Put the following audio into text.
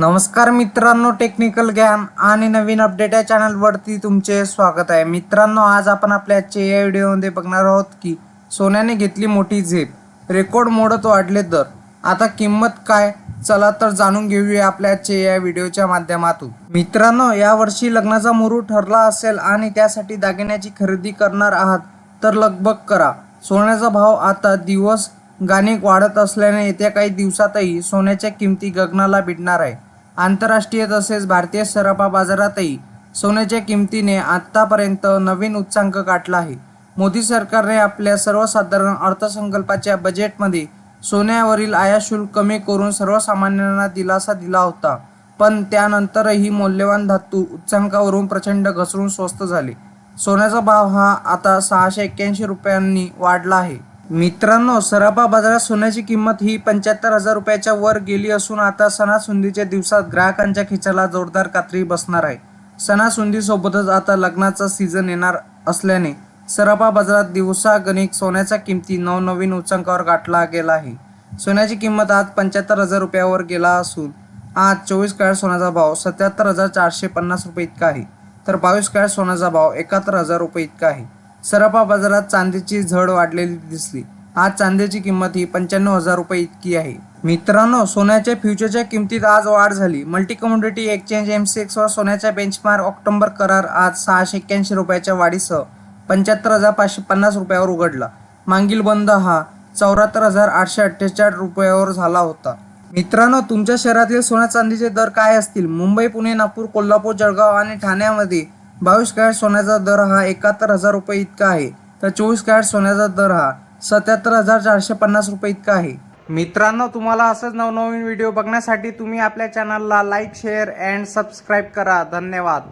नमस्कार मित्रांनो टेक्निकल ज्ञान आणि नवीन अपडेट या चॅनलवरती तुमचे स्वागत आहे. मित्रांनो आज आपण आपल्या आजच्या या व्हिडिओमध्ये बघणार आहोत की सोन्याने घेतली मोठी झेप. रेकॉर्ड मोडत वाढले दर. आता किंमत काय? चला तर जाणून घेऊया आपल्या आजच्या या व्हिडिओच्या माध्यमातून. मित्रांनो यावर्षी लग्नाचा मुरू ठरला असेल आणि त्यासाठी दागिन्याची खरेदी करणार आहात तर लगबग करा. सोन्याचा भाव आता दिवस गाणे वाढत असल्याने येत्या काही दिवसातही सोन्याच्या किमती गगनाला भिडणार आहे. आंतरराष्ट्रीय तसेच भारतीय सराफा बाजारातही सोन्याच्या किमतीने आत्तापर्यंत नवीन उच्चांक गाठला आहे. मोदी सरकारने आपल्या सर्वसाधारण अर्थसंकल्पाच्या बजेटमध्ये सोन्यावरील आयात शुल्क कमी करून सर्वसामान्यांना दिलासा दिला होता. पण त्यानंतरही मौल्यवान धातू उच्चांकावरून प्रचंड घसरून स्वस्त झाले. सोन्याचा भाव हा आता सहाशे एक्क्याऐंशी रुपयांनी वाढला आहे. मित्रांनो सराफा बाजारात सोन्याची किंमत ही पंच्याहत्तर हजार रुपयाच्या वर गेली असून आता सणासुंदीच्या दिवसात ग्राहकांच्या खिचाला जोरदार कात्री बसणार आहे. सणासुंदीसोबतच आता लग्नाचा सीझन येणार असल्याने सराफा बाजारात दिवसागणिक सोन्याच्या किमती नवनवीन उच्चांकावर गाठला गेला आहे. सोन्याची किंमत आज पंच्याहत्तर हजार रुपयावर गेला असून आज चोवीस कॅरेट सोन्याचा भाव सत्याहत्तर हजार चारशे पन्नास रुपये इतका आहे. तर बावीस कॅरेट सोन्याचा भाव एकाहत्तर हजार रुपये इतका आहे. सराफा बाजारात चांदीची झड वाढलेली दिसली. आज चांदीची किंमत ही पंच्याण्णव हजार रुपये इतकी आहे. मित्रांनो सोन्याच्या फ्युचरच्या किमतीत आज वाढ झाली. मल्टी कमोडिटी एक्सचेंज एम वर सोन्याचा बेंचमार्क ऑक्टोबर करार आज सहाशे एक्क्याऐंशी रुपयाच्या वाढीसह पंच्याहत्तर हजार पाचशे पन्नास रुपयावर उघडला. मागील बंद हा चौऱ्याहत्तर हजार आठशे अठ्ठेचाळीस रुपयावर झाला होता. मित्रांनो तुमच्या शहरातील सोन्या चांदीचे दर काय असतील? मुंबई पुणे नागपूर कोल्हापूर जळगाव आणि ठाण्यामध्ये बावीस कॅरेट सोन्याचा दर हा एकाहत्तर हजार रुपये इतका आहे. तर चोवीस कॅरेट सोन्याचा दर हा सत्याहत्तर हजार चारशे पन्नास रुपये इतका आहे. मित्रांनो तुम्हाला असंच नवनवीन व्हिडिओ बघण्यासाठी तुम्ही आपल्या चॅनलला लाईक शेअर अँड सबस्क्राईब करा. धन्यवाद.